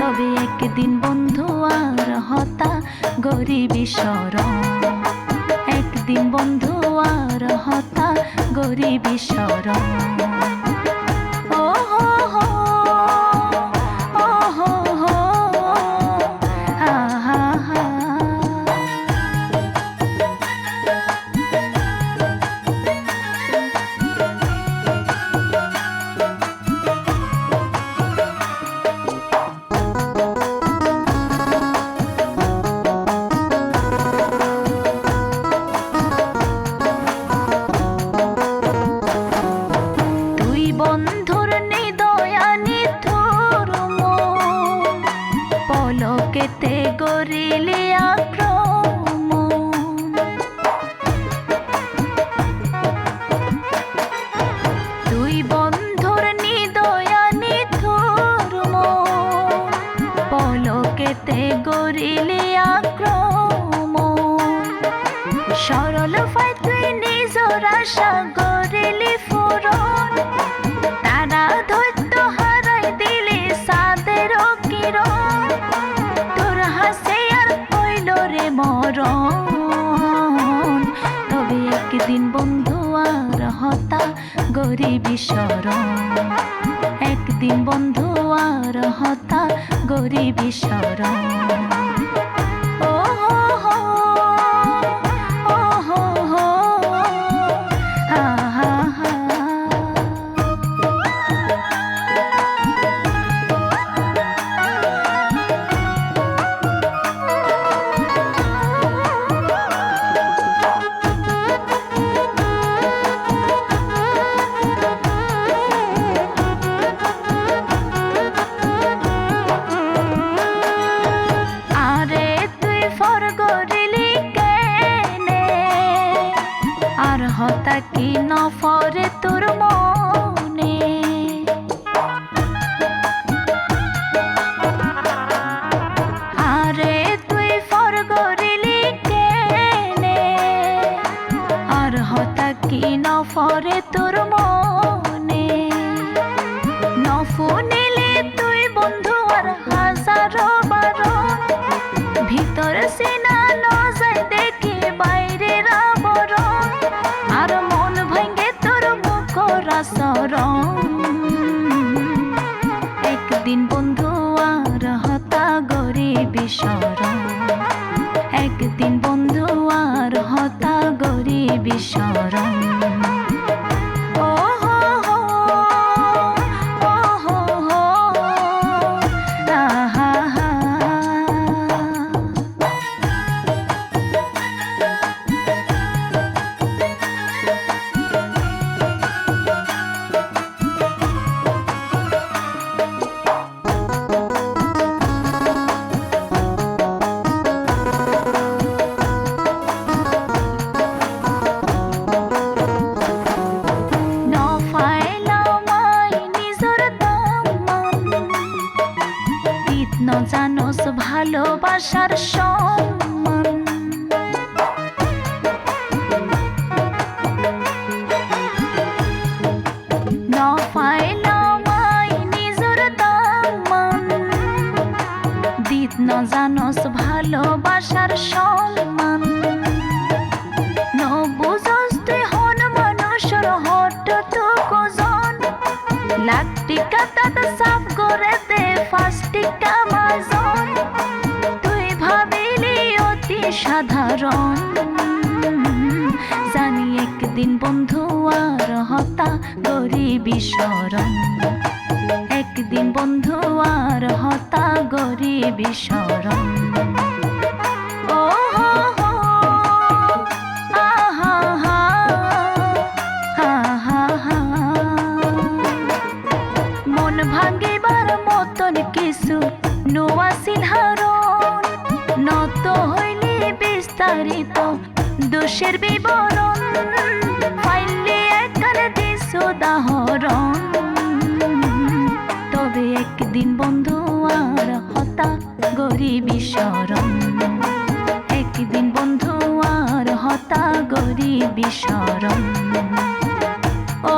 তবে একদিন বন্ধু আর হতা গরিবী শরণ একদিন বন্ধু আর হতা গরিবি শরণ পলকেতে গরিলি আক্রমণ। তুই বন্ধুর নিদয়ানি থুর পলকেতে গরিলি আক্রমণ। সরল ফাই তুই নিজর আশা গরিলি ফুরন মরণ। তবে একদিন বন্ধু আর হতা গরিবি শরণ একদিন বন্ধু আর হতা গরিবি শরণ হতা কি নফরে তোর মনে? ভালোবাসার সম্মান। জানোস ভালোবাসার সম্মান। ন তুই হন মানুষের হঠাৎ কোজন। লাখ টিকা সাধারণ জানি একদিন বন্ধু আর হতা গরিবী শরণ একদিন বন্ধু আর হতা গরিবী শরণ ভাঙিবার মতন কিছু নোয়াসিল হারণ নত বিস্তারিত দোষের বিবরণ, ফাইলে একখানে দিস উদাহরণ। তবে একদিন বন্ধু আর হতা গরি বিসরণ একদিন বন্ধু আর হতা গরি বিসরণ ও